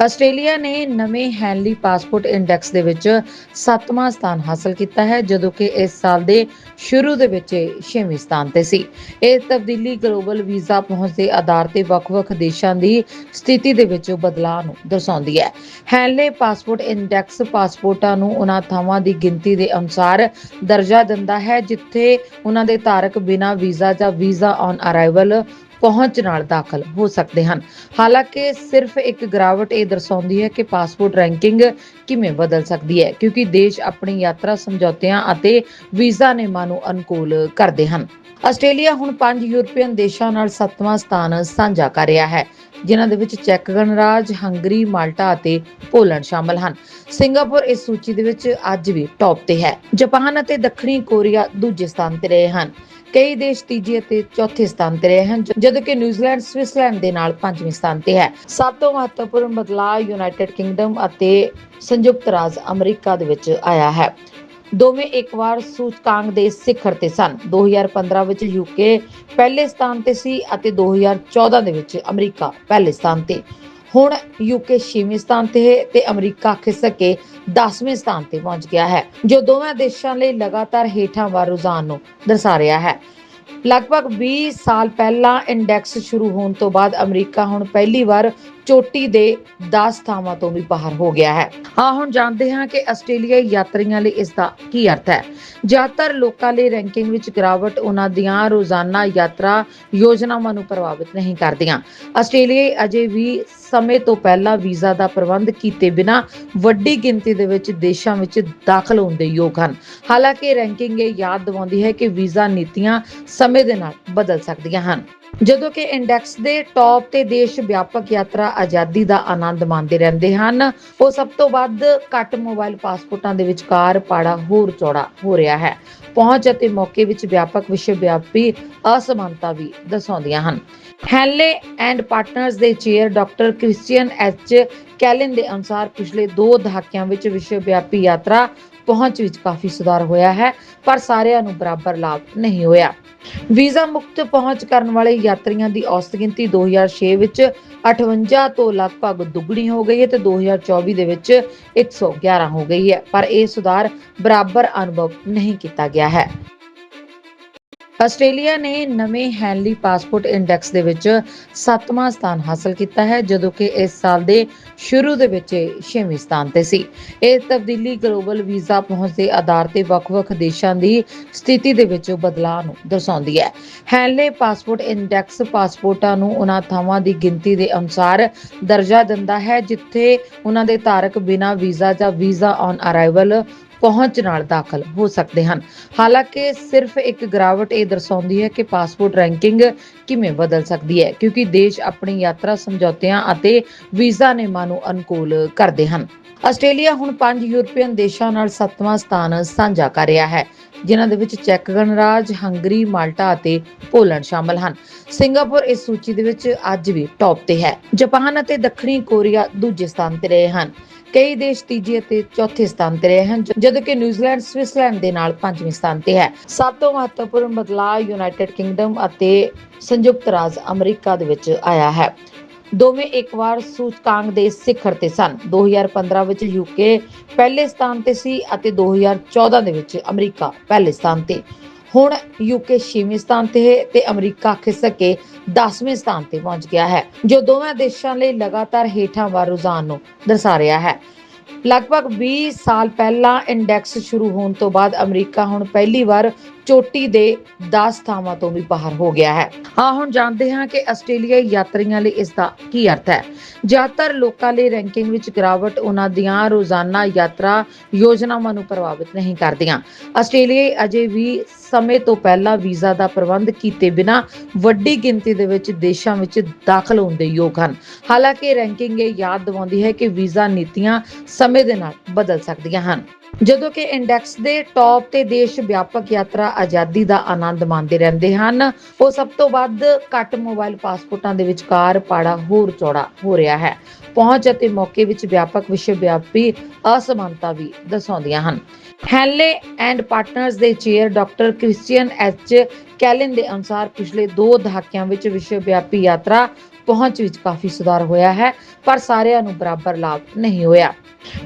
Australia ਨੇ ਨਵੇਂ ਹੈਨਲੀ passport index ਦੇ ਵਿੱਚ 7ਵਾਂ ਸਥਾਨ ਹਾਸਲ ਕੀਤਾ ਹੈ, ਜਦੋਂ ਕਿ ਇਸ ਸਾਲ ਦੇ ਸ਼ੁਰੂ ਦੇ ਵਿੱਚ 6ਵੇਂ ਸਥਾਨ ਤੇ ਸੀ। ਇਹ ਤਬਦੀਲੀ ਗਲੋਬਲ ਵੀਜ਼ਾ ਪਹੁੰਚ ਦੇ ਆਧਾਰ ਤੇ ਵੱਖ-ਵੱਖ ਦੇਸ਼ਾਂ ਦੀ ਸਥਿਤੀ ਦੇ ਵਿੱਚ ਬਦਲਾਅ ਨੂੰ ਦਰਸਾਉਂਦੀ ਹੈ। ਹੈਨਲੇ ਪਾਸਪੋਰਟ ਇੰਡੈਕਸ ਪਾਸਪੋਰਟਾਂ ਨੂੰ ਉਹਨਾਂ ਥਾਵਾਂ ਦੀ ਗਿਣਤੀ ਦੇ ਅਨੁਸਾਰ ਦਰਜਾ ਦਿੰਦਾ ਹੈ, ਜਿੱਥੇ ਉਹਨਾਂ ਦੇ ਧਾਰਕ ਬਿਨਾਂ ਵੀਜ਼ਾ ਜਾਂ ਵੀਜ਼ਾ ਔਨ ਅਰਾਈਵਲ ਪਹੁੰਚ ਨਾਲ ਦਾਖਲ ਹੋ ਸਕਦੇ ਹਨ। ਹਾਲਾਂਕਿ ਸਿਰਫ ਇੱਕ ਗਿਰਾਵਟ ਇਹ ਦਰਸਾਉਂਦੀ ਹੈ ਕਿ ਪਾਸਪੋਰਟ ਰੈਂਕਿੰਗ ਕਿਵੇਂ ਬਦਲ ਸਕਦੀ ਹੈ, ਕਿਉਂਕਿ ਦੇਸ਼ ਆਪਣੀ ਯਾਤਰਾ ਸਮਝੌਤਿਆਂ ਅਤੇ ਵੀਜ਼ਾ ਨਿਯਮਾਂ ਨੂੰ ਅਨੁਕੂਲ ਕਰਦੇ ਹਨ। ਆਸਟ੍ਰੇਲੀਆ ਹੁਣ ਪੰਜ ਯੂਰਪੀਅਨ ਦੇਸ਼ਾਂ ਨਾਲ ਸੱਤਵਾਂ ਸਥਾਨ ਸਾਂਝਾ ਕਰ ਰਿਹਾ ਹੈ, ਜਿਨ੍ਹਾਂ ਦੇ ਵਿੱਚ ਚੈੱਕ ਗਣਰਾਜ, ਹੰਗਰੀ, ਮਾਲਟਾ ਅਤੇ ਪੋਲੈਂਡ ਸ਼ਾਮਲ ਹਨ। ਸਿੰਗਾਪੁਰ ਇਸ ਸੂਚੀ ਦੇ ਵਿੱਚ ਅੱਜ ਵੀ ਟੌਪ ਤੇ ਹੈ। ਜਾਪਾਨ ਅਤੇ ਦੱਖਣੀ ਕੋਰੀਆ ਦੂਜੇ ਸਥਾਨ ਤੇ ਰਹੇ ਹਨ। ਕਈ ਦੇਸ਼ ਤੀਜੇ ਅਤੇ ਚੌਥੇ ਸਥਾਨ ਤੇ ਰਹੇ ਹਨ ਜਦੋਂ ਕਿ ਨਿਊਜ਼ੀਲੈਂਡ, ਸਵਿਟਜ਼ਰਲੈਂਡ ਦੇ ਨਾਲ ਪੰਜਵੇਂ ਸਥਾਨ ਤੇ ਹੈ। ਸਭ ਤੋਂ ਮਹੱਤਵਪੂਰਨ ਬਦਲਾਅ ਯੂਨਾਈਟਿਡ ਕਿੰਗਡਮ ਅਤੇ ਸੰਯੁਕਤ ਰਾਜ ਅਮਰੀਕਾ ਦੇ ਵਿੱਚ ਆਇਆ ਹੈ। ਦੋਵੇਂ ਇੱਕ ਵਾਰ ਸੂਚਕਾਂਕ ਦੇ ਸਿਖਰ ਤੇ ਸਨ। 2015 ਵਿੱਚ ਯੂਕੇ ਪਹਿਲੇ ਸਥਾਨ ਤੇ ਸੀ ਅਤੇ 2014 ਦੇ ਵਿੱਚ ਅਮਰੀਕਾ ਪਹਿਲੇ ਸਥਾਨ ਤੇ। ਹੁਣ ਯੂਕੇ 6ਵੇਂ ਸਥਾਨ ਤੇ ਹੈ ਤੇ ਅਮਰੀਕਾ ਖਿਸਕ ਕੇ 10ਵੇਂ ਸਥਾਨ ਤੇ ਪਹੁੰਚ ਗਿਆ ਹੈ, ਜੋ ਦੋਵਾਂ ਦੇਸ਼ਾਂ ਲਈ ਲਗਾਤਾਰ ਹੇਠਾਂ ਵਾਰ ਰੁਝਾਨ ਨੂੰ ਦਰਸਾ ਰਿਹਾ ਹੈ। ਲਗਭਗ 20 ਸਾਲ ਪਹਿਲਾਂ ਇੰਡੈਕਸ ਸ਼ੁਰੂ ਹੋਣ ਤੋਂ ਬਾਅਦ ਅਮਰੀਕਾ ਹੁਣ ਪਹਿਲੀ ਵਾਰ ਚੋਟੀ ਦੇ 10 ਥਾਵਾਂ ਤੋਂ ਵੀ ਬਾਹਰ ਹੋ ਗਿਆ ਹੈ। ਹਾਂ, ਹੁਣ ਜਾਣਦੇ ਹਾਂ ਕਿ ਆਸਟ੍ਰੇਲੀਆਈ ਯਾਤਰੀਆਂ ਲਈ ਇਸ ਦਾ ਕੀ ਅਰਥ ਹੈ। ਜ਼ਿਆਦਾਤਰ ਲੋਕਾਂ ਲਈ ਰੈਂਕਿੰਗ ਵਿੱਚ ਗਿਰਾਵਟ ਉਹਨਾਂ ਦੀਆਂ ਰੋਜ਼ਾਨਾ ਯਾਤਰਾ ਯੋਜਨਾਵਾਂ ਨੂੰ ਪ੍ਰਭਾਵਿਤ ਨਹੀਂ ਕਰਦੀਆਂ। ਆਸਟ੍ਰੇਲੀਆਈ ਅਜੇ ਵੀ ਸਮੇਂ ਤੋਂ ਪਹਿਲਾਂ ਵੀਜ਼ਾ ਦਾ ਪ੍ਰਬੰਧ ਕੀਤੇ ਬਿਨਾ ਵੱਡੀ ਗਿਣਤੀ ਦੇ ਵਿੱਚ ਦੇਸ਼ਾਂ ਵਿੱਚ ਦਾਖਲ ਹੋਣ ਦੇ ਯੋਗ ਹਨ। ਹਾਲਾਂਕਿ ਰੈਂਕਿੰਗ ਇਹ ਯਾਦ ਦਿਵਾਉਂਦੀ ਹੈ ਕਿ ਵੀਜ਼ਾ ਨੀਤੀਆਂ ਸਮੇਂ ਦੇ ਨਾਲ ਬਦਲ ਸਕਦੀਆਂ ਹਨ। ਜਦੋਂ ਕਿ ਇੰਡੈਕਸ ਦੇ ਟੌਪ ਤੇ ਦੇਸ਼ ਵਿਆਪਕ ਯਾਤਰਾ ਆਜ਼ਾਦੀ ਦਾ ਆਨੰਦ ਮਾਣਦੇ ਰਹਿੰਦੇ ਹਨ, ਉਹ ਸਭ ਤੋਂ ਵੱਧ ਘੱਟ ਮੋਬਾਈਲ ਪਾਸਪੋਰਟਾਂ ਦੇ ਵਿਚਕਾਰ ਪਾੜਾ ਹੋਰ ਚੌੜਾ ਹੋ ਰਿਹਾ ਹੈ। ਪਹੁੰਚ ਅਤੇ ਮੌਕੇ ਵਿੱਚ ਵਿਆਪਕ ਵਿਸ਼ਵ ਵਿਆਪੀ ਅਸਮਾਨਤਾ ਵੀ ਦਰਸਾਉਂਦੀਆਂ ਹਨ। ਹੈਨਲੇ ਐਂਡ ਪਾਰਟਨਰਸ ਦੇ chair doctor Christian H Kaelin ਦੇ ਅਨੁਸਾਰ ਪਿਛਲੇ 2 ਦਹਾਕਿਆਂ ਵਿੱਚ ਵਿਸ਼ਵ ਵਿਆਪੀ ਯਾਤਰਾ ਪਹੁੰਚ ਵਿੱਚ ਕਾਫੀ ਸੁਧਾਰ ਹੋਇਆ ਹੈ, ਪਰ ਸਾਰਿਆਂ ਨੂੰ ਬਰਾਬਰ ਲਾਭ ਨਹੀਂ ਹੋਇਆ। ਵੀਜ਼ਾ ਮੁਕਤ ਪਹੁੰਚ ਕਰਨ ਵਾਲੇ ਯਾਤਰੀਆਂ ਦੀ ਔਸਤ ਗਿਣਤੀ 2006 ਵਿੱਚ 58 ਤੋਂ ਲਗਭਗ ਦੁੱਗਣੀ ਹੋ ਗਈ ਹੈ ਤੇ 2024 ਦੇ ਵਿੱਚ 111 ਹੋ ਗਈ ਹੈ, ਪਰ ਇਹ ਸੁਧਾਰ ਬਰਾਬਰ ਅਨੁਭਵ ਨਹੀਂ ਕੀਤਾ ਗਿਆ ਹੈ। ਆਸਟ੍ਰੇਲੀਆ ਨੇ ਨਵੇਂ ਹੈਨਲੀ ਪਾਸਪੋਰਟ ਇੰਡੈਕਸ ਦੇ ਵਿੱਚ 7ਵਾਂ ਸਥਾਨ ਹਾਸਲ ਕੀਤਾ ਹੈ, ਜਦੋਂ ਕਿ ਇਸ ਸਾਲ ਦੇ ਸ਼ੁਰੂ ਦੇ ਵਿੱਚ 6ਵੇਂ ਸਥਾਨ ਤੇ ਸੀ। ਇਹ ਤਬਦੀਲੀ ਗਲੋਬਲ ਵੀਜ਼ਾ ਪਹੁੰਚ ਦੇ ਆਧਾਰ ਤੇ ਵੱਖ-ਵੱਖ ਦੇਸ਼ਾਂ ਦੀ ਸਥਿਤੀ ਦੇ ਵਿੱਚ ਬਦਲਾਅ ਨੂੰ ਦਰਸਾਉਂਦੀ ਹੈ। ਹੈਨਲੇ ਪਾਸਪੋਰਟ ਇੰਡੈਕਸ ਪਾਸਪੋਰਟਾਂ ਨੂੰ ਉਹਨਾਂ ਥਾਵਾਂ ਦੀ ਗਿਣਤੀ ਦੇ ਅਨੁਸਾਰ ਦਰਜਾ ਦਿੰਦਾ ਹੈ, ਜਿੱਥੇ ਉਹਨਾਂ ਦੇ ਧਾਰਕ ਬਿਨਾਂ ਵੀਜ਼ਾ ਜਾਂ ਵੀਜ਼ਾ ਔਨ ਅਰਾਈਵਲ ਪਹੁੰਚ ਨਾਲ ਦਾਖਲ ਹੋ ਸਕਦੇ ਹਨ। ਹਾਲਾਂਕਿ ਸਿਰਫ ਇੱਕ ਗਿਰਾਵਟ ਇਹ ਦਰਸਾਉਂਦੀ ਹੈ ਕਿ ਪਾਸਪੋਰਟ ਰੈਂਕਿੰਗ ਕਿਵੇਂ ਬਦਲ ਸਕਦੀ ਹੈ, ਕਿਉਂਕਿ ਦੇਸ਼ ਆਪਣੀ ਯਾਤਰਾ ਸਮਝੌਤਿਆਂ ਅਤੇ ਵੀਜ਼ਾ ਨਿਯਮਾਂ ਨੂੰ ਅਨੁਕੂਲ ਕਰਦੇ ਹਨ। ਆਸਟ੍ਰੇਲੀਆ ਹੁਣ ਪੰਜ ਯੂਰਪੀਅਨ ਦੇਸ਼ਾਂ ਨਾਲ ਸੱਤਵਾਂ ਸਥਾਨ ਸਾਂਝਾ ਕਰ ਰਿਹਾ ਹੈ। ਜਿਨ੍ਹਾਂ ਦੇ ਵਿੱਚ ਚੈੱਕ ਗਣਰਾਜ, ਹੰਗਰੀ, ਮਾਲਟਾ ਅਤੇ ਪੋਲੈਂਡ ਸ਼ਾਮਲ ਹਨ। ਸਿੰਗਾਪੁਰ ਇਸ ਸੂਚੀ ਦੇ ਵਿੱਚ ਅੱਜ ਵੀ ਟੌਪ ਤੇ ਹੈ। ਜਾਪਾਨ ਅਤੇ ਦੱਖਣੀ ਕੋਰੀਆ ਦੂਜੇ ਸਥਾਨ ਤੇ ਰਹੇ ਹਨ। ਕਈ ਦੇਸ਼ ਤੀਜੇ ਅਤੇ ਚੌਥੇ ਸਥਾਨ ਤੇ ਰਹੇ ਹਨ ਜਦੋਂ ਕਿ ਨਿਊਜ਼ੀਲੈਂਡ, ਸਵਿਟਜ਼ਰਲੈਂਡ ਦੇ ਨਾਲ ਪੰਜਵੇਂ ਸਥਾਨ ਤੇ ਹੈ। ਸਭ ਤੋਂ ਮਹੱਤਵਪੂਰਨ ਬਦਲਾਅ ਯੂਨਾਈਟਿਡ ਕਿੰਗਡਮ ਅਤੇ ਸੰਯੁਕਤ ਰਾਜ ਅਮਰੀਕਾ ਦੇ ਵਿੱਚ ਆਇਆ ਹੈ। ਦੋਵੇਂ ਇੱਕ ਵਾਰ ਸੂਚਕਾਂਕ ਦੇ ਸਿਖਰ ਤੇ ਸਨ। 2015 ਵਿੱਚ ਯੂਕੇ ਪਹਿਲੇ ਸਥਾਨ ਤੇ ਸੀ ਅਤੇ 2014 ਦੇ ਵਿੱਚ ਅਮਰੀਕਾ ਪਹਿਲੇ ਸਥਾਨ ਤੇ। ਹੁਣ ਯੂਕੇ 6ਵੇਂ ਸਥਾਨ ਤੇ ਹੈ ਤੇ ਅਮਰੀਕਾ ਖਿਸਕ ਕੇ 10ਵੇਂ ਸਥਾਨ ਤੇ ਪਹੁੰਚ ਗਿਆ ਹੈ, ਜੋ ਦੋਵਾਂ ਦੇਸ਼ਾਂ ਲਈ ਲਗਾਤਾਰ ਹੇਠਾਂ ਵਾਰ ਰੁਝਾਨ ਨੂੰ ਦਰਸਾ ਰਿਹਾ ਹੈ। ਲਗਭਗ 20 ਸਾਲ ਪਹਿਲਾਂ ਇੰਡੈਕਸ ਸ਼ੁਰੂ ਹੋਣ ਤੋਂ ਬਾਅਦ ਅਮਰੀਕਾ ਹੁਣ ਪਹਿਲੀ ਵਾਰ ਚੋਟੀ ਦੇ 10 ਥਾਵਾਂ ਤੋਂ ਵੀ ਬਾਹਰ ਹੋ ਗਿਆ ਹੈ। ਹਾਂ ਹੁਣ ਜਾਣਦੇ ਹਾਂ ਕਿ ਆਸਟ੍ਰੇਲੀਆਈ ਯਾਤਰੀਆਂ ਲਈ ਇਸ ਦਾ ਕੀ ਅਰਥ ਹੈ। ਜ਼ਿਆਦਾਤਰ ਲੋਕਾਂ ਲਈ ਰੈਂਕਿੰਗ ਵਿੱਚ ਗਿਰਾਵਟ ਉਹਨਾਂ ਦੀਆਂ ਰੋਜ਼ਾਨਾ ਯਾਤਰਾ ਯੋਜਨਾਵਾਂ ਨੂੰ ਪ੍ਰਭਾਵਿਤ ਨਹੀਂ ਕਰਦੀਆਂ। ਆਸਟ੍ਰੇਲੀਆਈ ਅਜੇ ਵੀ ਸਮੇਂ ਤੋਂ ਪਹਿਲਾਂ ਵੀਜ਼ਾ ਦਾ ਪ੍ਰਬੰਧ ਕੀਤੇ ਬਿਨਾ ਵੱਡੀ ਗਿਣਤੀ ਦੇ ਵਿੱਚ ਦੇਸ਼ਾਂ ਵਿੱਚ ਦਾਖਲ ਹੋਣ ਦੇ ਯੋਗ ਹਨ। ਹਾਲਾਂਕਿ ਰੈਂਕਿੰਗ ਇਹ ਯਾਦ ਦਿਵਾਉਂਦੀ ਹੈ ਕਿ ਵੀਜ਼ਾ ਨੀਤੀਆਂ ਸਮੇਂ ਦੇ ਨਾਲ ਬਦਲ ਸਕਦੀਆਂ ਹਨ। ਜਦੋਂ ਕਿ ਇੰਡੈਕਸ ਦੇ ਟੌਪ ਤੇ ਦੇਸ਼ ਵਿਆਪਕ ਯਾਤਰਾ ਆਜ਼ਾਦੀ ਦਾ ਆਨੰਦ ਮਾਣਦੇ ਰਹਿੰਦੇ ਹਨ। ਉਹ ਸਭ ਤੋਂ ਵੱਧ ਘੱਟ ਮੋਬਾਈਲ ਪਾਸਪੋਰਟਾਂ ਦੇ ਵਿਚਕਾਰ ਪਾੜਾ ਹੋਰ ਚੌੜਾ ਹੋ ਰਿਹਾ ਹੈ। ਪਹੁੰਚ ਅਤੇ ਮੌਕੇ ਵਿੱਚ ਵਿਆਪਕ ਵਿਸ਼ਵ ਵਿਆਪੀ ਅਸਮਾਨਤਾ ਵੀ ਦਰਸਾਉਂਦੀਆਂ ਹਨ। ਹੈਨਲੇ ਐਂਡ ਪਾਰਟਨਰਸ ਦੇ chair doctor Christian H Kaelin ਦੇ ਅਨੁਸਾਰ ਪਿਛਲੇ 2 ਦਹਾਕਿਆਂ ਵਿੱਚ ਵਿਸ਼ਵ ਵਿਆਪੀ ਯਾਤਰਾ ਪਹੁੰਚ ਵਿੱਚ ਕਾਫੀ ਸੁਧਾਰ ਹੋਇਆ ਹੈ, ਪਰ ਸਾਰਿਆਂ ਨੂੰ ਬਰਾਬਰ ਲਾਭ ਨਹੀਂ ਹੋਇਆ।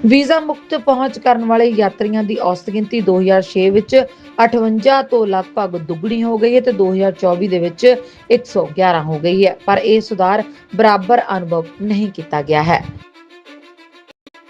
ਵੀਜ਼ਾ ਮੁਕਤ ਪਹੁੰਚ ਕਰਨ ਵਾਲੇ ਯਾਤਰੀਆਂ ਦੀ ਔਸਤ ਗਿਣਤੀ 2006 ਵਿੱਚ 58 ਤੋਂ ਲਗਭਗ ਦੁੱਗਣੀ ਹੋ ਗਈ ਹੈ ਤੇ 2024 ਦੇ ਵਿੱਚ 111 ਹੋ ਗਈ ਹੈ, ਪਰ ਇਹ ਸੁਧਾਰ ਬਰਾਬਰ ਅਨੁਭਵ ਨਹੀਂ ਕੀਤਾ ਗਿਆ ਹੈ।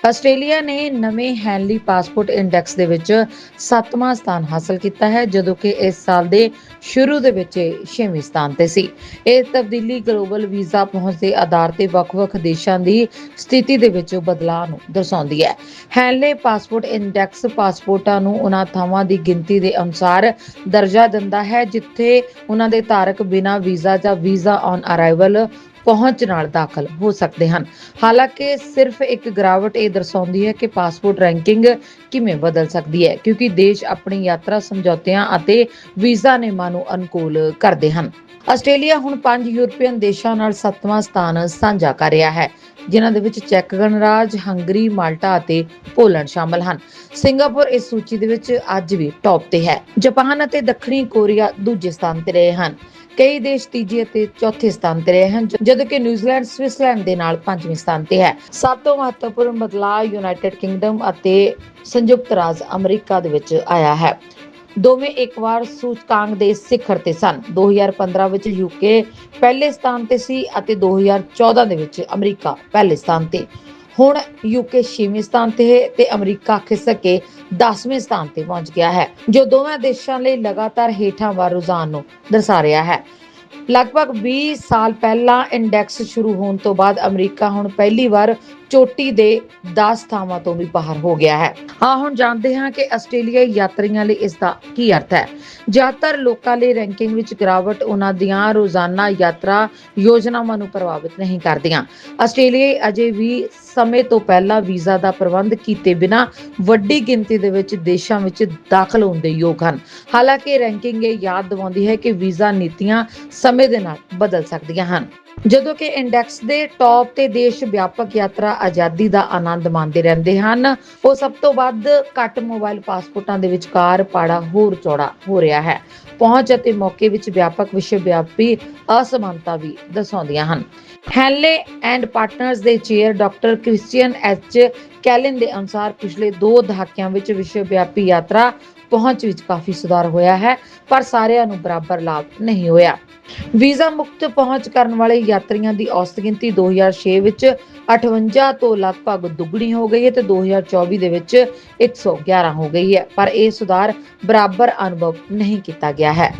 ਆਸਟ੍ਰੇਲੀਆ ਨੇ ਨਵੇਂ ਹੈਨਲੀ ਪਾਸਪੋਰਟ ਇੰਡੈਕਸ ਦੇ ਵਿੱਚ 7ਵਾਂ ਸਥਾਨ ਹਾਸਲ ਕੀਤਾ ਹੈ, ਜਦੋਂ ਕਿ ਇਸ ਸਾਲ ਦੇ ਸ਼ੁਰੂ ਦੇ ਵਿੱਚ 6ਵੇਂ ਸਥਾਨ ਤੇ ਸੀ। ਇਹ ਤਬਦੀਲੀ ਗਲੋਬਲ ਵੀਜ਼ਾ ਪਹੁੰਚ ਦੇ ਆਧਾਰ ਤੇ ਵੱਖ-ਵੱਖ ਦੇਸ਼ਾਂ ਦੀ ਸਥਿਤੀ ਦੇ ਵਿੱਚ ਬਦਲਾਅ ਨੂੰ ਦਰਸਾਉਂਦੀ ਹੈ। ਹੈਨਲੇ ਪਾਸਪੋਰਟ ਇੰਡੈਕਸ ਪਾਸਪੋਰਟਾਂ ਨੂੰ ਉਹਨਾਂ ਥਾਵਾਂ ਦੀ ਗਿਣਤੀ ਦੇ ਅਨੁਸਾਰ ਦਰਜਾ ਦਿੰਦਾ ਹੈ, ਜਿੱਥੇ ਉਹਨਾਂ ਦੇ ਧਾਰਕ ਬਿਨਾਂ ਵੀਜ਼ਾ ਜਾਂ ਵੀਜ਼ਾ ਔਨ ਅਰਾਈਵਲ ਪਹੁੰਚ ਨਾਲ ਦਾਖਲ ਹੋ ਸਕਦੇ ਹਨ। ਹਾਲਾਂਕਿ ਸਿਰਫ ਇੱਕ ਗਿਰਾਵਟ ਇਹ ਦਰਸਾਉਂਦੀ ਹੈ ਕਿ ਪਾਸਪੋਰਟ ਰੈਂਕਿੰਗ ਕਿਵੇਂ ਬਦਲ ਸਕਦੀ ਹੈ, ਕਿਉਂਕਿ ਦੇਸ਼ ਆਪਣੀ ਯਾਤਰਾ ਸਮਝੌਤਿਆਂ ਅਤੇ ਵੀਜ਼ਾ ਨਿਯਮਾਂ ਨੂੰ ਅਨੁਕੂਲ ਕਰਦੇ ਹਨ। ਆਸਟ੍ਰੇਲੀਆ ਹੁਣ ਪੰਜ ਯੂਰਪੀਅਨ ਦੇਸ਼ਾਂ ਨਾਲ ਸੱਤਵਾਂ ਸਥਾਨ ਸਾਂਝਾ ਕਰ ਰਿਹਾ ਹੈ, ਜਿਨ੍ਹਾਂ ਦੇ ਵਿੱਚ ਚੈੱਕ ਗਣਰਾਜ, ਹੰਗਰੀ, ਮਾਲਟਾ ਅਤੇ ਪੋਲੈਂਡ ਸ਼ਾਮਲ ਹਨ। ਸਿੰਗਾਪੁਰ ਇਸ ਸੂਚੀ ਦੇ ਵਿੱਚ ਅੱਜ ਵੀ ਟੌਪ ਤੇ ਹੈ। ਜਾਪਾਨ ਅਤੇ ਦੱਖਣੀ ਕੋਰੀਆ ਦੂਜੇ ਸਥਾਨ ਤੇ ਰਹੇ ਹਨ। ਕਈ ਦੇਸ਼ ਤੀਜੇ ਅਤੇ ਚੌਥੇ ਸਥਾਨ ਤੇ ਰਹੇ ਹਨ ਜਦੋਂ ਕਿ ਨਿਊਜ਼ੀਲੈਂਡ, ਸਵਿਟਜ਼ਰਲੈਂਡ ਦੇ ਨਾਲ ਪੰਜਵੇਂ ਸਥਾਨ ਤੇ ਹੈ। ਸਭ ਤੋਂ ਮਹੱਤਵਪੂਰਨ ਬਦਲਾਅ ਯੂਨਾਈਟਿਡ ਕਿੰਗਡਮ ਅਤੇ ਸੰਯੁਕਤ ਰਾਜ ਅਮਰੀਕਾ ਦੇ ਵਿੱਚ ਆਇਆ ਹੈ। ਦੋਵੇਂ ਇੱਕ ਵਾਰ ਸੂਚਕਾਂਕ ਦੇ ਸਿਖਰ ਤੇ ਸਨ। 2015 ਵਿੱਚ ਯੂਕੇ ਪਹਿਲੇ ਸਥਾਨ ਤੇ ਸੀ ਅਤੇ 2014 ਦੇ ਵਿੱਚ ਅਮਰੀਕਾ ਪਹਿਲੇ ਸਥਾਨ ਤੇ। ਹੁਣ ਯੂਕੇ 6ਵੇਂ ਸਥਾਨ ਤੇ ਹੈ ਤੇ ਅਮਰੀਕਾ ਖਿਸਕ ਕੇ 10ਵੇਂ ਸਥਾਨ ਤੇ ਪਹੁੰਚ ਗਿਆ ਹੈ, ਜੋ ਦੋਵਾਂ ਦੇਸ਼ਾਂ ਲਈ ਲਗਾਤਾਰ ਹੇਠਾਂ ਵਾਰ ਰੁਝਾਨ ਨੂੰ ਦਰਸਾ ਰਿਹਾ ਹੈ। ਲਗਭਗ 20 ਸਾਲ ਪਹਿਲਾਂ ਇੰਡੈਕਸ ਸ਼ੁਰੂ ਹੋਣ ਤੋਂ ਬਾਅਦ ਅਮਰੀਕਾ ਹੁਣ ਪਹਿਲੀ ਵਾਰ ਚੋਟੀ ਦੇ 10 ਥਾਵਾਂ ਤੋਂ ਵੀ ਬਾਹਰ ਹੋ ਗਿਆ ਹੈ। ਹਾਂ ਹੁਣ ਜਾਣਦੇ ਹਾਂ ਕਿ ਆਸਟ੍ਰੇਲੀਆਈ ਯਾਤਰੀਆਂ ਲਈ ਇਸ ਦਾ ਕੀ ਅਰਥ ਹੈ। ਜ਼ਿਆਦਾਤਰ ਲੋਕਾਂ ਲਈ ਰੈਂਕਿੰਗ ਵਿੱਚ ਗਿਰਾਵਟ ਉਹਨਾਂ ਦੀਆਂ ਰੋਜ਼ਾਨਾ ਯਾਤਰਾ ਯੋਜਨਾਵਾਂ ਨੂੰ ਪ੍ਰਭਾਵਿਤ ਨਹੀਂ ਕਰਦੀਆਂ। ਆਸਟ੍ਰੇਲੀਆਈ ਅਜੇ ਵੀ ਸਮੇਂ ਤੋਂ ਪਹਿਲਾਂ ਵੀਜ਼ਾ ਦਾ ਪ੍ਰਬੰਧ ਕੀਤੇ ਬਿਨਾ ਵੱਡੀ ਗਿਣਤੀ ਦੇ ਵਿੱਚ ਦੇਸ਼ਾਂ ਵਿੱਚ ਦਾਖਲ ਹੋਣ ਦੇ ਯੋਗ ਹਨ। ਹਾਲਾਂਕਿ ਰੈਂਕਿੰਗ ਇਹ ਯਾਦ ਦਿਵਾਉਂਦੀ ਹੈ ਕਿ ਵੀਜ਼ਾ ਨੀਤੀਆਂ ਸਮੇਂ ਦੇ ਨਾਲ ਬਦਲ ਸਕਦੀਆਂ ਹਨ। ਜਦੋਂ ਕਿ ਇੰਡੈਕਸ ਦੇ ਟੌਪ ਤੇ ਦੇਸ਼ ਵਿਆਪਕ ਯਾਤਰਾ ਆਜ਼ਾਦੀ ਦਾ ਆਨੰਦ ਮਾਣਦੇ ਰਹਿੰਦੇ ਹਨ, ਉਹ ਸਭ ਤੋਂ ਵੱਧ ਘੱਟ ਮੋਬਾਈਲ ਪਾਸਪੋਰਟਾਂ ਦੇ ਵਿਚਕਾਰ ਪਾੜਾ ਹੋਰ ਚੌੜਾ ਹੋ ਰਿਹਾ ਹੈ। ਪਹੁੰਚ ਅਤੇ ਮੌਕੇ ਵਿੱਚ ਵਿਆਪਕ ਵਿਸ਼ਵ ਵਿਆਪੀ ਅਸਮਾਨਤਾ ਵੀ ਦਰਸਾਉਂਦੀਆਂ ਹਨ। ਹੈਨਲੇ ਐਂਡ ਪਾਰਟਨਰਸ ਦੇ chair doctor Christian H Kaelin ਦੇ ਅਨੁਸਾਰ ਪਿਛਲੇ 2 ਦਹਾਕਿਆਂ ਵਿੱਚ ਵਿਸ਼ਵ ਵਿਆਪੀ ਯਾਤਰਾ ਪਹੁੰਚ ਵਿੱਚ ਕਾਫੀ ਸੁਧਾਰ ਹੋਇਆ ਹੈ, ਪਰ ਸਾਰਿਆਂ ਨੂੰ ਬਰਾਬਰ ਲਾਭ ਨਹੀਂ ਹੋਇਆ। ਵੀਜ਼ਾ ਮੁਕਤ ਪਹੁੰਚ ਕਰਨ ਵਾਲੇ ਯਾਤਰੀਆਂ ਦੀ ਔਸਤ ਗਿਣਤੀ 2006 ਵਿੱਚ 58 ਤੋਂ ਲਗਭਗ ਦੁੱਗਣੀ ਹੋ ਗਈ ਹੈ ਤੇ 2024 ਦੇ ਵਿੱਚ 111 ਹੋ ਗਈ ਹੈ, ਪਰ ਇਹ ਸੁਧਾਰ ਬਰਾਬਰ ਅਨੁਭਵ ਨਹੀਂ ਕੀਤਾ ਗਿਆ ਹੈ।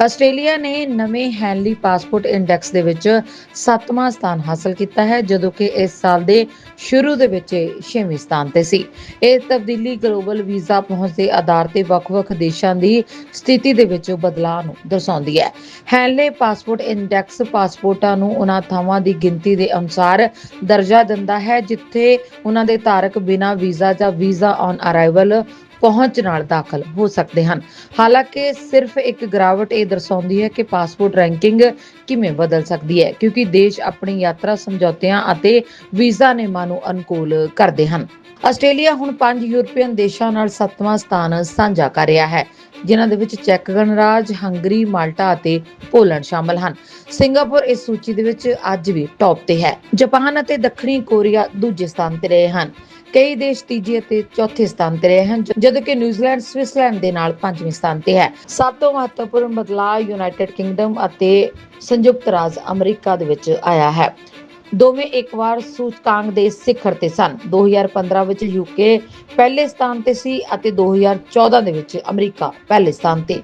ਆਸਟ੍ਰੇਲੀਆ ਨੇ ਨਵੇਂ ਹੈਨਲੀ ਪਾਸਪੋਰਟ ਇੰਡੈਕਸ ਦੇ ਵਿੱਚ 7ਵਾਂ ਸਥਾਨ ਹਾਸਲ ਕੀਤਾ ਹੈ, ਜਦੋਂ ਕਿ ਇਸ ਸਾਲ ਦੇ ਸ਼ੁਰੂ ਦੇ ਵਿੱਚ 6ਵੇਂ ਸਥਾਨ ਤੇ ਸੀ। ਇਹ ਤਬਦੀਲੀ ਗਲੋਬਲ ਵੀਜ਼ਾ ਪਹੁੰਚ ਦੇ ਆਧਾਰ ਤੇ ਵੱਖ-ਵੱਖ ਦੇਸ਼ਾਂ ਦੀ ਸਥਿਤੀ ਦੇ ਵਿੱਚ ਬਦਲਾਅ ਨੂੰ ਦਰਸਾਉਂਦੀ ਹੈ। ਹੈਨਲੇ ਪਾਸਪੋਰਟ ਇੰਡੈਕਸ ਪਾਸਪੋਰਟਾਂ ਨੂੰ ਉਹਨਾਂ ਥਾਵਾਂ ਦੀ ਗਿਣਤੀ ਦੇ ਅਨੁਸਾਰ ਦਰਜਾ ਦਿੰਦਾ ਹੈ, ਜਿੱਥੇ ਉਹਨਾਂ ਦੇ ਧਾਰਕ ਬਿਨਾਂ ਵੀਜ਼ਾ ਜਾਂ ਵੀਜ਼ਾ ਔਨ ਅਰਾਈਵਲ ਪਹੁੰਚ ਨਾਲ ਦਾਖਲ ਹੋ ਸਕਦੇ ਹਨ। ਹਾਲਾਂਕਿ ਸਿਰਫ ਇੱਕ ਗਿਰਾਵਟ ਇਹ ਦਰਸਾਉਂਦੀ ਹੈ ਕਿ ਪਾਸਪੋਰਟ ਰੈਂਕਿੰਗ ਕਿਵੇਂ ਬਦਲ ਸਕਦੀ ਹੈ, ਕਿਉਂਕਿ ਦੇਸ਼ ਆਪਣੀ ਯਾਤਰਾ ਸਮਝੌਤਿਆਂ ਅਤੇ ਵੀਜ਼ਾ ਨਿਯਮਾਂ ਨੂੰ ਅਨੁਕੂਲ ਕਰਦੇ ਹਨ। ਆਸਟ੍ਰੇਲੀਆ ਹੁਣ ਪੰਜ ਯੂਰਪੀਅਨ ਦੇਸ਼ਾਂ ਨਾਲ ਸੱਤਵਾਂ ਸਥਾਨ ਸਾਂਝਾ ਕਰ ਰਿਹਾ ਹੈ, ਜਿਨ੍ਹਾਂ ਦੇ ਵਿੱਚ ਚੈੱਕ ਗਣਰਾਜ, ਹੰਗਰੀ, ਮਾਲਟਾ ਅਤੇ ਪੋਲੈਂਡ ਸ਼ਾਮਲ ਹਨ। ਸਿੰਗਾਪੁਰ ਇਸ ਸੂਚੀ ਦੇ ਵਿੱਚ ਅੱਜ ਵੀ ਟੌਪ ਤੇ ਹੈ। ਜਾਪਾਨ ਅਤੇ ਦੱਖਣੀ ਕੋਰੀਆ ਦੂਜੇ ਸਥਾਨ ਤੇ ਰਹੇ ਹਨ। ਕਈ ਦੇਸ਼ ਤੀਜੇ ਅਤੇ ਚੌਥੇ ਸਥਾਨ ਤੇ ਰਹੇ ਹਨ ਜਦੋਂ ਕਿ ਨਿਊਜ਼ੀਲੈਂਡ, ਸਵਿਟਜ਼ਰਲੈਂਡ ਦੇ ਨਾਲ ਪੰਜਵੇਂ ਸਥਾਨ ਤੇ ਹੈ। ਸਭ ਤੋਂ ਮਹੱਤਵਪੂਰਨ ਬਦਲਾਅ ਯੂਨਾਈਟਿਡ ਕਿੰਗਡਮ ਅਤੇ ਸੰਯੁਕਤ ਰਾਜ ਅਮਰੀਕਾ ਦੇ ਵਿੱਚ ਆਇਆ ਹੈ। ਦੋਵੇਂ ਇੱਕ ਵਾਰ ਸੂਚਕਾਂਕ ਦੇ ਸਿਖਰ ਤੇ ਸਨ। 2015 ਵਿੱਚ ਯੂਕੇ ਪਹਿਲੇ ਸਥਾਨ ਤੇ ਸੀ ਅਤੇ 2014 ਦੇ ਵਿੱਚ ਅਮਰੀਕਾ ਪਹਿਲੇ ਸਥਾਨ ਤੇ।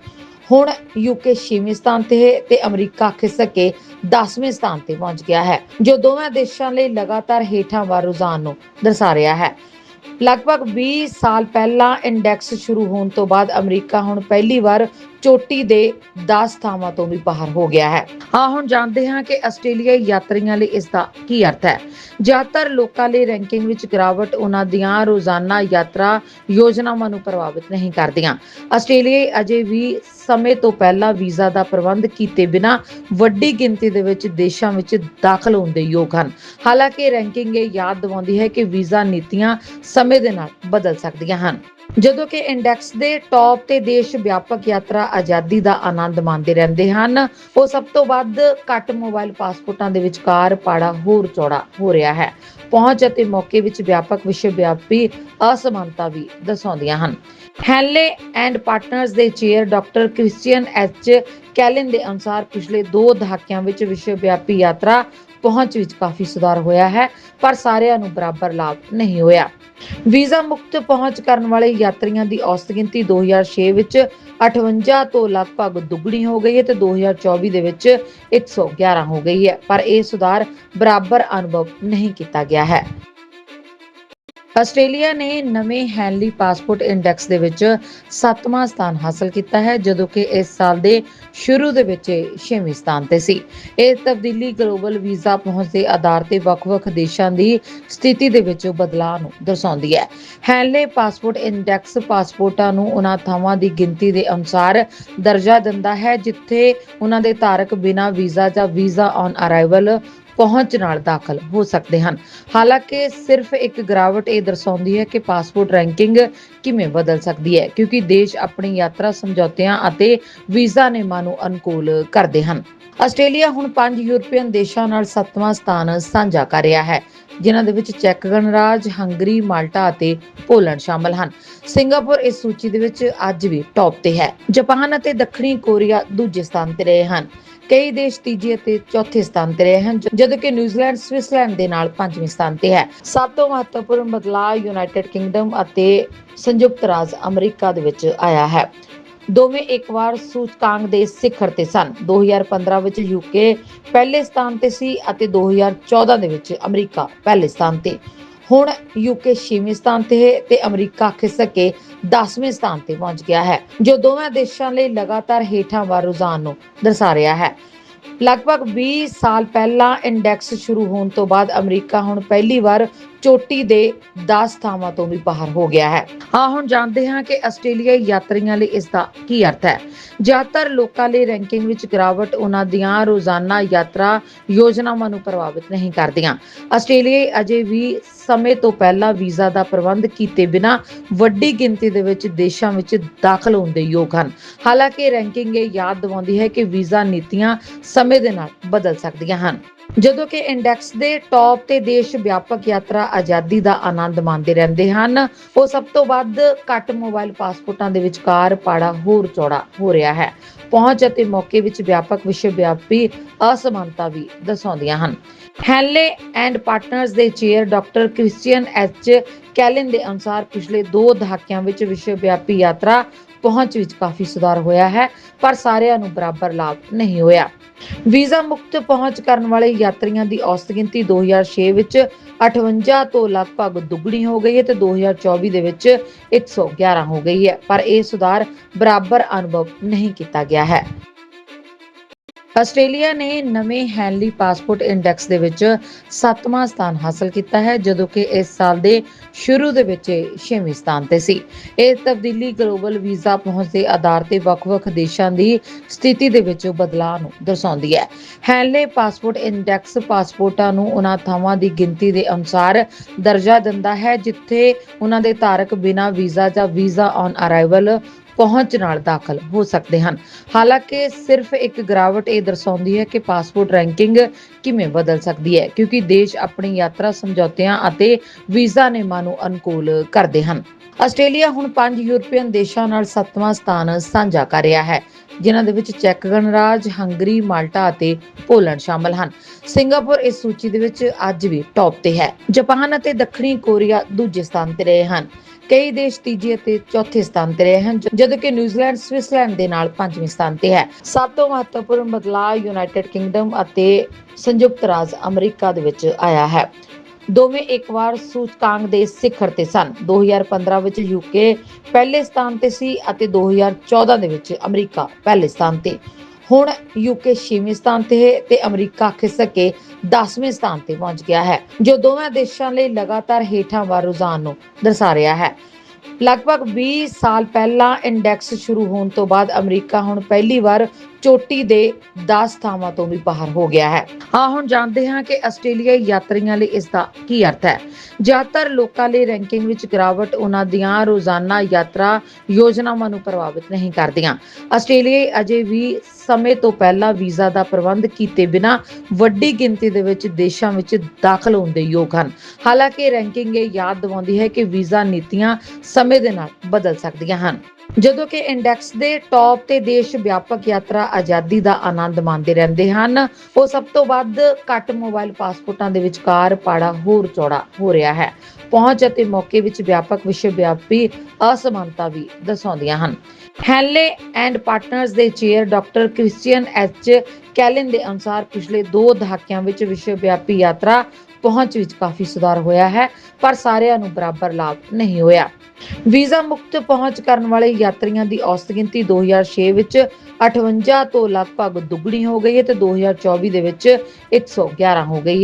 ਹੁਣ ਯੂਕੇ 6ਵੇਂ ਸਥਾਨ ਤੇ ਹੈ ਤੇ ਅਮਰੀਕਾ ਖਿਸਕ ਕੇ 10ਵੇਂ ਸਥਾਨ ਤੇ ਪਹੁੰਚ ਗਿਆ ਹੈ, ਜੋ ਦੋਵਾਂ ਦੇਸ਼ਾਂ ਲਈ ਲਗਾਤਾਰ ਹੇਠਾਂ ਵੱਲ ਰੁਝਾਨ ਨੂੰ ਦਰਸਾ ਰਿਹਾ ਹੈ। ਲਗਭਗ 20 ਸਾਲ ਪਹਿਲਾਂ ਇੰਡੈਕਸ ਸ਼ੁਰੂ ਹੋਣ ਤੋਂ ਬਾਅਦ ਅਮਰੀਕਾ ਹੁਣ ਪਹਿਲੀ ਵਾਰ ਚੋਟੀ ਦੇ 10 ਥਾਵਾਂ ਤੋਂ ਵੀ ਬਾਹਰ ਹੋ ਗਿਆ ਹੈ। ਹਾਂ, ਹੁਣ ਜਾਣਦੇ ਹਾਂ ਕਿ ਆਸਟ੍ਰੇਲੀਆਈ ਯਾਤਰੀਆਂ ਲਈ ਇਸ ਦਾ ਕੀ ਅਰਥ ਹੈ। ਜ਼ਿਆਦਾਤਰ ਲੋਕਾਂ ਲਈ ਰੈਂਕਿੰਗ ਵਿੱਚ ਗਿਰਾਵਟ ਉਹਨਾਂ ਦੀਆਂ ਰੋਜ਼ਾਨਾ ਯਾਤਰਾ ਯੋਜਨਾਵਾਂ ਨੂੰ ਪ੍ਰਭਾਵਿਤ ਨਹੀਂ ਕਰਦੀਆਂ। ਆਸਟ੍ਰੇਲੀਆ ਅਜੇ ਵੀ ਸਮੇਂ ਤੋਂ ਪਹਿਲਾਂ ਵੀਜ਼ਾ ਦਾ ਪ੍ਰਬੰਧ ਕੀਤੇ ਬਿਨਾ ਵੱਡੀ ਗਿਣਤੀ ਦੇ ਵਿੱਚ ਦੇਸ਼ਾਂ ਵਿੱਚ ਦਾਖਲ ਹੋਣ ਦੇ ਯੋਗ ਹਨ। ਹਾਲਾਂਕਿ ਰੈਂਕਿੰਗ ਇਹ ਯਾਦ ਦਿਵਾਉਂਦੀ ਹੈ ਕਿ ਵੀਜ਼ਾ ਨੀਤੀਆਂ ਸਮੇਂ ਦੇ ਨਾਲ ਬਦਲ ਸਕਦੀਆਂ ਹਨ। ਜਦੋਂ ਕਿ ਇੰਡੈਕਸ ਦੇ ਟੌਪ ਤੇ ਦੇਸ਼ ਵਿਆਪਕ ਯਾਤਰਾ ਆਜ਼ਾਦੀ ਦਾ ਆਨੰਦ ਮਾਣਦੇ ਰਹਿੰਦੇ ਹਨ, ਉਹ ਸਭ ਤੋਂ ਵੱਧ ਘੱਟ ਮੋਬਾਈਲ ਪਾਸਪੋਰਟਾਂ ਦੇ ਵਿਚਕਾਰ ਪਾੜਾ ਹੋਰ ਚੌੜਾ ਹੋ ਰਿਹਾ ਹੈ। ਪਹੁੰਚ ਅਤੇ ਮੌਕੇ ਵਿੱਚ ਵਿਆਪਕ ਵਿਸ਼ਵ ਵਿਆਪੀ ਅਸਮਾਨਤਾ ਵੀ ਦਰਸਾਉਂਦੀਆਂ ਹਨ। ਹੈਲੇ ਐਂਡ ਪਾਰਟਨਰਸ ਦੇ chair doctor Christian H Kaelin ਦੇ ਅਨੁਸਾਰ ਪਿਛਲੇ 2 ਦਹਾਕਿਆਂ ਵਿੱਚ ਵਿਸ਼ਵ ਵਿਆਪੀ ਯਾਤਰਾ ਪਹੁੰਚ ਵਿੱਚ ਕਾਫੀ ਸੁਧਾਰ ਹੋਇਆ ਹੈ, ਪਰ ਸਾਰਿਆਂ ਨੂੰ ਬਰਾਬਰ ਲਾਭ ਨਹੀਂ ਹੋਇਆ। ਵੀਜ਼ਾ ਮੁਕਤ ਪਹੁੰਚ ਕਰਨ ਵਾਲੇ ਯਾਤਰੀਆਂ ਦੀ ਔਸਤ ਗਿਣਤੀ 2006 ਵਿੱਚ 58 ਤੋਂ ਲਗਭਗ ਦੁੱਗਣੀ ਹੋ ਗਈ ਹੈ ਤੇ 2024 ਦੇ ਵਿੱਚ 111 ਹੋ ਗਈ ਹੈ, ਪਰ ਇਹ ਸੁਧਾਰ ਬਰਾਬਰ ਅਨੁਭਵ ਨਹੀਂ ਕੀਤਾ ਗਿਆ ਹੈ। ਆਸਟ੍ਰੇਲੀਆ ਨੇ ਨਵੇਂ ਹੈਨਲੀ ਪਾਸਪੋਰਟ ਇੰਡੈਕਸ ਦੇ ਵਿੱਚ 7ਵਾਂ ਸਥਾਨ ਹਾਸਲ ਕੀਤਾ ਹੈ, ਜਦੋਂ ਕਿ ਇਸ ਸਾਲ ਦੇ ਸ਼ੁਰੂ ਦੇ ਵਿੱਚ 6ਵੇਂ ਸਥਾਨ ਤੇ ਸੀ। ਇਹ ਤਬਦੀਲੀ ਗਲੋਬਲ ਵੀਜ਼ਾ ਪਹੁੰਚ ਦੇ ਆਧਾਰ ਤੇ ਵੱਖ-ਵੱਖ ਦੇਸ਼ਾਂ ਦੀ ਸਥਿਤੀ ਦੇ ਵਿੱਚ ਬਦਲਾਅ ਨੂੰ ਦਰਸਾਉਂਦੀ ਹੈ। ਹੈਨਲੇ ਪਾਸਪੋਰਟ ਇੰਡੈਕਸ ਪਾਸਪੋਰਟਾਂ ਨੂੰ ਉਹਨਾਂ ਥਾਵਾਂ ਦੀ ਗਿਣਤੀ ਦੇ ਅਨੁਸਾਰ ਦਰਜਾ ਦਿੰਦਾ ਹੈ, ਜਿੱਥੇ ਉਹਨਾਂ ਦੇ ਧਾਰਕ ਬਿਨਾਂ ਵੀਜ਼ਾ ਜਾਂ ਵੀਜ਼ਾ ਔਨ ਅਰਾਈਵਲ ਪਹੁੰਚ ਨਾਲ ਦਾਖਲ ਹੋ ਸਕਦੇ ਹਨ। ਹਾਲਾਂਕਿ ਸਿਰਫ ਇੱਕ ਗਿਰਾਵਟ ਇਹ ਦਰਸਾਉਂਦੀ ਹੈ ਕਿ ਪਾਸਪੋਰਟ ਰੈਂਕਿੰਗ ਕਿਵੇਂ ਬਦਲ ਸਕਦੀ ਹੈ, ਕਿਉਂਕਿ ਦੇਸ਼ ਆਪਣੀ ਯਾਤਰਾ ਸਮਝੌਤਿਆਂ ਅਤੇ ਵੀਜ਼ਾ ਨਿਯਮਾਂ ਨੂੰ ਅਨੁਕੂਲ ਕਰਦੇ ਹਨ। ਆਸਟ੍ਰੇਲੀਆ ਹੁਣ ਪੰਜ ਯੂਰਪੀਅਨ ਦੇਸ਼ਾਂ ਨਾਲ ਸੱਤਵਾਂ ਸਥਾਨ ਸਾਂਝਾ ਕਰ ਰਿਹਾ ਹੈ, ਜਿਨ੍ਹਾਂ ਦੇ ਵਿੱਚ ਚੈੱਕ ਗਣਰਾਜ, ਹੰਗਰੀ, ਮਾਲਟਾ ਅਤੇ ਪੋਲੈਂਡ ਸ਼ਾਮਲ ਹਨ। ਸਿੰਗਾਪੁਰ ਇਸ ਸੂਚੀ ਦੇ ਵਿੱਚ ਅੱਜ ਵੀ ਟੌਪ ਤੇ ਹੈ। ਜਾਪਾਨ ਅਤੇ ਦੱਖਣੀ ਕੋਰੀਆ ਦੂਜੇ ਸਥਾਨ ਤੇ ਰਹੇ ਹਨ। ਕਈ ਦੇਸ਼ ਤੀਜੇ ਅਤੇ ਚੌਥੇ ਸਥਾਨ ਤੇ ਰਹੇ ਹਨ ਜਦੋਂ ਕਿ ਨਿਊਜ਼ੀਲੈਂਡ, ਸਵਿਟਜ਼ਰਲੈਂਡ ਦੇ ਨਾਲ ਪੰਜਵੇਂ ਸਥਾਨ ਤੇ ਹੈ। ਸਭ ਤੋਂ ਮਹੱਤਵਪੂਰਨ ਬਦਲਾਅ ਯੂਨਾਈਟਿਡ ਕਿੰਗਡਮ ਅਤੇ ਸੰਯੁਕਤ ਰਾਜ ਅਮਰੀਕਾ ਦੇ ਵਿੱਚ ਆਇਆ ਹੈ। ਦੋਵੇਂ ਇੱਕ ਵਾਰ ਸੂਚਕਾਂਕ ਦੇ ਸਿਖਰ ਤੇ ਸਨ। 2015 ਵਿੱਚ ਯੂਕੇ ਪਹਿਲੇ ਸਥਾਨ ਤੇ ਸੀ ਅਤੇ 2014 ਦੇ ਵਿੱਚ ਅਮਰੀਕਾ ਪਹਿਲੇ ਸਥਾਨ ਤੇ। ਹੁਣ ਯੂਕੇ 6ਵੇਂ ਸਥਾਨ ਤੇ ਹੈ ਤੇ ਅਮਰੀਕਾ ਖਿਸਕ ਕੇ 10ਵੇਂ ਸਥਾਨ ਤੇ ਪਹੁੰਚ ਗਿਆ ਹੈ, ਜੋ ਦੋਵਾਂ ਦੇਸ਼ਾਂ ਲਈ ਲਗਾਤਾਰ ਹੇਠਾਂ ਵਾਰ ਰੁਝਾਨ ਨੂੰ ਦਰਸਾ ਰਿਹਾ ਹੈ। ਲਗਭਗ 20 ਸਾਲ ਪਹਿਲਾਂ ਇੰਡੈਕਸ ਸ਼ੁਰੂ ਹੋਣ ਤੋਂ ਬਾਅਦ ਅਮਰੀਕਾ ਹੁਣ ਪਹਿਲੀ ਵਾਰ ਚੋਟੀ ਦੇ 10 ਥਾਵਾਂ ਤੋਂ ਵੀ ਬਾਹਰ ਹੋ ਗਿਆ ਹੈ। ਹਾਂ ਹੁਣ ਜਾਣਦੇ ਹਾਂ ਕਿ ਆਸਟ੍ਰੇਲੀਆਈ ਯਾਤਰੀਆਂ ਲਈ ਇਸ ਦਾ ਕੀ ਅਰਥ ਹੈ। ਜ਼ਿਆਦਾਤਰ ਲੋਕਾਂ ਲਈ ਰੈਂਕਿੰਗ ਵਿੱਚ ਗਿਰਾਵਟ ਉਹਨਾਂ ਦੀਆਂ ਰੋਜ਼ਾਨਾ ਯਾਤਰਾ ਯੋਜਨਾਵਾਂ ਨੂੰ ਪ੍ਰਭਾਵਿਤ ਨਹੀਂ ਕਰਦੀਆਂ। ਆਸਟ੍ਰੇਲੀਆਈ ਅਜੇ ਵੀ ਸਮੇਂ ਤੋਂ ਪਹਿਲਾਂ ਵੀਜ਼ਾ ਦਾ ਪ੍ਰਬੰਧ ਕੀਤੇ ਬਿਨਾ ਵੱਡੀ ਗਿਣਤੀ ਦੇ ਵਿੱਚ ਦੇਸ਼ਾਂ ਵਿੱਚ ਦਾਖਲ ਹੋਣ ਦੇ ਯੋਗ ਹਨ। ਹਾਲਾਂਕਿ ਰੈਂਕਿੰਗ ਇਹ ਯਾਦ ਦਿਵਾਉਂਦੀ ਹੈ ਕਿ ਵੀਜ਼ਾ ਨੀਤੀਆਂ ਸਮੇਂ ਦੇ ਨਾਲ ਬਦਲ ਸਕਦੀਆਂ ਹਨ। ਜਦੋਂ ਕਿ ਇੰਡੈਕਸ ਦੇ ਟੌਪ ਤੇ ਦੇਸ਼ ਵਿਆਪਕ ਯਾਤਰਾ ਆਜ਼ਾਦੀ ਦਾ ਆਨੰਦ ਮਾਣਦੇ ਰਹਿੰਦੇ ਹਨ, ਉਹ ਸਭ ਤੋਂ ਵੱਧ ਘੱਟ ਮੋਬਾਈਲ ਪਾਸਪੋਰਟਾਂ ਦੇ ਵਿਚਕਾਰ ਪਾੜਾ ਹੋਰ ਚੌੜਾ ਹੋ ਰਿਹਾ ਹੈ। ਪਹੁੰਚ ਅਤੇ ਮੌਕੇ ਵਿੱਚ ਵਿਆਪਕ ਵਿਸ਼ਵ ਵਿਆਪੀ ਅਸਮਾਨਤਾ ਵੀ ਦਰਸਾਉਂਦੀਆਂ ਹਨ। ਹੈਲੇ ਐਂਡ ਪਾਰਟਨਰਸ ਦੇ chair doctor Christian H Kaelin ਦੇ ਅਨੁਸਾਰ ਪਿਛਲੇ 2 ਦਹਾਕਿਆਂ ਵਿੱਚ ਵਿਸ਼ਵ ਵਿਆਪੀ ਯਾਤਰਾ ਪਹੁੰਚ ਵਿੱਚ ਕਾਫੀ ਸੁਧਾਰ ਹੋਇਆ ਹੈ, ਪਰ ਸਾਰਿਆਂ ਨੂੰ ਬਰਾਬਰ ਲਾਭ ਨਹੀਂ ਹੋਇਆ। ਵੀਜ਼ਾ ਮੁਕਤ ਪਹੁੰਚ ਕਰਨ ਵਾਲੇ ਯਾਤਰੀਆਂ ਦੀ ਔਸਤ ਗਿਣਤੀ 2006 ਵਿੱਚ 58 ਤੋਂ ਲਗਭਗ ਦੁੱਗਣੀ ਹੋ ਗਈ ਹੈ ਤੇ 2024 ਦੇ ਵਿੱਚ 111 ਹੋ ਗਈ ਹੈ, ਪਰ ਇਹ ਸੁਧਾਰ ਬਰਾਬਰ ਅਨੁਭਵ ਨਹੀਂ ਕੀਤਾ ਗਿਆ ਹੈ। ਆਸਟ੍ਰੇਲੀਆ ਨੇ ਨਵੇਂ ਹੈਨਲੀ ਪਾਸਪੋਰਟ ਇੰਡੈਕਸ ਦੇ ਵਿੱਚ 7ਵਾਂ ਸਥਾਨ ਹਾਸਲ ਕੀਤਾ ਹੈ, ਜਦੋਂ ਕਿ ਇਸ ਸਾਲ ਦੇ ਸ਼ੁਰੂ ਦੇ ਵਿੱਚ 6ਵੇਂ ਸਥਾਨ ਤੇ ਸੀ। ਇਹ ਤਬਦੀਲੀ ਗਲੋਬਲ ਵੀਜ਼ਾ ਪਹੁੰਚ ਦੇ ਆਧਾਰ ਤੇ ਵੱਖ-ਵੱਖ ਦੇਸ਼ਾਂ ਦੀ ਸਥਿਤੀ ਦੇ ਵਿੱਚ ਬਦਲਾਅ ਨੂੰ ਦਰਸਾਉਂਦੀ ਹੈ। ਹੈਨਲੇ ਪਾਸਪੋਰਟ ਇੰਡੈਕਸ ਪਾਸਪੋਰਟਾਂ ਨੂੰ ਉਹਨਾਂ ਥਾਵਾਂ ਦੀ ਗਿਣਤੀ ਦੇ ਅਨੁਸਾਰ ਦਰਜਾ ਦਿੰਦਾ ਹੈ, ਜਿੱਥੇ ਉਹਨਾਂ ਦੇ ਧਾਰਕ ਬਿਨਾਂ ਵੀਜ਼ਾ ਜਾਂ ਵੀਜ਼ਾ ਔਨ ਅਰਾਈਵਲ ਪਹੁੰਚ ਨਾਲ ਦਾਖਲ ਹੋ ਸਕਦੇ ਹਨ। ਹਾਲਾਂਕਿ ਸਿਰਫ ਇੱਕ ਗਿਰਾਵਟ ਇਹ ਦਰਸਾਉਂਦੀ ਹੈ ਕਿ ਪਾਸਪੋਰਟ ਰੈਂਕਿੰਗ ਕਿਵੇਂ ਬਦਲ ਸਕਦੀ ਹੈ, ਕਿਉਂਕਿ ਦੇਸ਼ ਆਪਣੀ ਯਾਤਰਾ ਸਮਝੌਤਿਆਂ ਅਤੇ ਵੀਜ਼ਾ ਨਿਯਮਾਂ ਨੂੰ ਅਨੁਕੂਲ ਕਰਦੇ ਹਨ। ਆਸਟ੍ਰੇਲੀਆ ਹੁਣ ਪੰਜ ਯੂਰਪੀਅਨ ਦੇਸ਼ਾਂ ਨਾਲ ਸੱਤਵਾਂ ਸਥਾਨ ਸਾਂਝਾ ਕਰ ਰਿਹਾ ਹੈ, ਜਿਨ੍ਹਾਂ ਦੇ ਵਿੱਚ ਚੈੱਕ ਗਣਰਾਜ, ਹੰਗਰੀ, ਮਾਲਟਾ ਅਤੇ ਪੋਲੈਂਡ ਸ਼ਾਮਲ ਹਨ। ਸਿੰਗਾਪੁਰ ਇਸ ਸੂਚੀ ਦੇ ਵਿੱਚ ਅੱਜ ਵੀ ਟੌਪ ਤੇ ਹੈ। ਜਾਪਾਨ ਅਤੇ ਦੱਖਣੀ ਕੋਰੀਆ ਦੂਜੇ ਸਥਾਨ ਤੇ ਰਹੇ ਹਨ। ਕਈ ਦੇਸ਼ ਤੀਜੇ ਅਤੇ ਚੌਥੇ ਸਥਾਨ ਤੇ ਰਹੇ ਹਨ ਜਦੋਂ ਕਿ ਨਿਊਜ਼ੀਲੈਂਡ, ਸਵਿਟਜ਼ਰਲੈਂਡ ਦੇ ਨਾਲ ਪੰਜਵੇਂ ਸਥਾਨ ਤੇ ਹੈ। ਸਭ ਤੋਂ ਮਹੱਤਵਪੂਰਨ ਬਦਲਾਅ ਯੂਨਾਈਟਿਡ ਕਿੰਗਡਮ ਅਤੇ ਸੰਯੁਕਤ ਰਾਜ ਅਮਰੀਕਾ ਦੇ ਵਿੱਚ ਆਇਆ ਹੈ। ਦੋਵੇਂ ਇੱਕ ਵਾਰ ਸੂਚਕਾਂਕ ਦੇ ਸਿਖਰ ਤੇ ਸਨ। 2015 ਵਿੱਚ ਯੂਕੇ ਪਹਿਲੇ ਸਥਾਨ ਤੇ ਸੀ ਅਤੇ 2014 ਦੇ ਵਿੱਚ ਅਮਰੀਕਾ ਪਹਿਲੇ ਸਥਾਨ ਤੇ। ਹੁਣ ਯੂਕੇ 6ਵੇਂ ਸਥਾਨ ਤੇ ਹੈ ਤੇ ਅਮਰੀਕਾ ਖਿਸਕ ਕੇ 10ਵੇਂ ਸਥਾਨ ਤੇ ਪਹੁੰਚ ਗਿਆ ਹੈ, ਜੋ ਦੋਵਾਂ ਦੇਸ਼ਾਂ ਲਈ ਲਗਾਤਾਰ ਹੇਠਾਂ ਵੱਲ ਰੁਝਾਨ ਨੂੰ ਦਰਸਾ ਰਿਹਾ ਹੈ। ਲਗਭਗ 20 ਸਾਲ ਪਹਿਲਾਂ ਇੰਡੈਕਸ ਸ਼ੁਰੂ ਹੋਣ ਤੋਂ ਬਾਅਦ ਅਮਰੀਕਾ ਹੁਣ ਪਹਿਲੀ ਵਾਰ ਚੋਟੀ ਦੇ 10 ਥਾਵਾਂ ਤੋਂ ਵੀ ਬਾਹਰ ਹੋ ਗਿਆ ਹੈ। ਹਾਂ, ਹੁਣ ਜਾਣਦੇ ਹਾਂ ਕਿ ਆਸਟ੍ਰੇਲੀਆਈ ਯਾਤਰੀਆਂ ਲਈ ਇਸ ਦਾ ਕੀ ਅਰਥ ਹੈ। ਜ਼ਿਆਦਾਤਰ ਲੋਕਾਂ ਲਈ ਰੈਂਕਿੰਗ ਵਿੱਚ ਗਿਰਾਵਟ ਉਹਨਾਂ ਦੀਆਂ ਰੋਜ਼ਾਨਾ ਯਾਤਰਾ ਯੋਜਨਾਵਾਂ ਨੂੰ ਪ੍ਰਭਾਵਿਤ ਨਹੀਂ ਕਰਦੀਆਂ। ਆਸਟ੍ਰੇਲੀਆ ਅਜੇ ਵੀ ਸਮੇਂ ਤੋਂ ਪਹਿਲਾਂ ਵੀਜ਼ਾ ਦਾ ਪ੍ਰਬੰਧ ਕੀਤੇ ਬਿਨਾ ਵੱਡੀ ਗਿਣਤੀ ਦੇ ਵਿੱਚ ਦੇਸ਼ਾਂ ਵਿੱਚ ਦਾਖਲ ਹੋਣ ਦੇ ਯੋਗ ਹਨ। ਹਾਲਾਂਕਿ ਰੈਂਕਿੰਗ ਇਹ ਯਾਦ ਦਿਵਾਉਂਦੀ ਹੈ ਕਿ ਵੀਜ਼ਾ ਨੀਤੀਆਂ ਸਮੇਂ ਦੇ ਨਾਲ ਬਦਲ ਸਕਦੀਆਂ ਹਨ। ਜਦੋਂ ਕਿ ਇੰਡੈਕਸ ਦੇ ਟੌਪ ਤੇ ਦੇਸ਼ ਵਿਆਪਕ ਯਾਤਰਾ ਆਜ਼ਾਦੀ ਦਾ ਆਨੰਦ ਮਾਣਦੇ ਰਹਿੰਦੇ ਹਨ, ਉਹ ਸਭ ਤੋਂ ਵੱਧ ਘੱਟ ਮੋਬਾਈਲ ਪਾਸਪੋਰਟਾਂ ਦੇ ਵਿਚਕਾਰ ਪਾੜਾ ਹੋਰ ਚੌੜਾ ਹੋ ਰਿਹਾ ਹੈ। ਪਹੁੰਚ ਅਤੇ ਮੌਕੇ ਵਿੱਚ ਵਿਆਪਕ ਵਿਸ਼ਵ ਵਿਆਪੀ ਅਸਮਾਨਤਾ ਵੀ ਦਰਸਾਉਂਦੀਆਂ ਹਨ। ਹੈਲੇ ਐਂਡ ਪਾਰਟਨਰਸ ਦੇ chair doctor Christian H Kaelin ਦੇ ਅਨੁਸਾਰ ਪਿਛਲੇ 2 ਦਹਾਕਿਆਂ ਵਿੱਚ ਵਿਸ਼ਵ ਵਿਆਪੀ ਯਾਤਰਾ ਪਹੁੰਚ ਵਿੱਚ ਕਾਫੀ ਸੁਧਾਰ ਹੋਇਆ ਹੈ, ਪਰ ਸਾਰਿਆਂ ਨੂੰ ਬਰਾਬਰ ਲਾਭ ਨਹੀਂ ਹੋਇਆ। ਵੀਜ਼ਾ ਮੁਕਤ ਪਹੁੰਚ ਕਰਨ ਵਾਲੇ ਯਾਤਰੀਆਂ ਦੀ ਔਸਤ ਗਿਣਤੀ 2006 ਵਿੱਚ 58 ਤੋਂ ਲਗਭਗ ਦੁੱਗਣੀ ਹੋ ਗਈ ਹੈ ਤੇ 2024 ਦੇ ਵਿੱਚ 111 ਹੋ ਗਈ ਹੈ।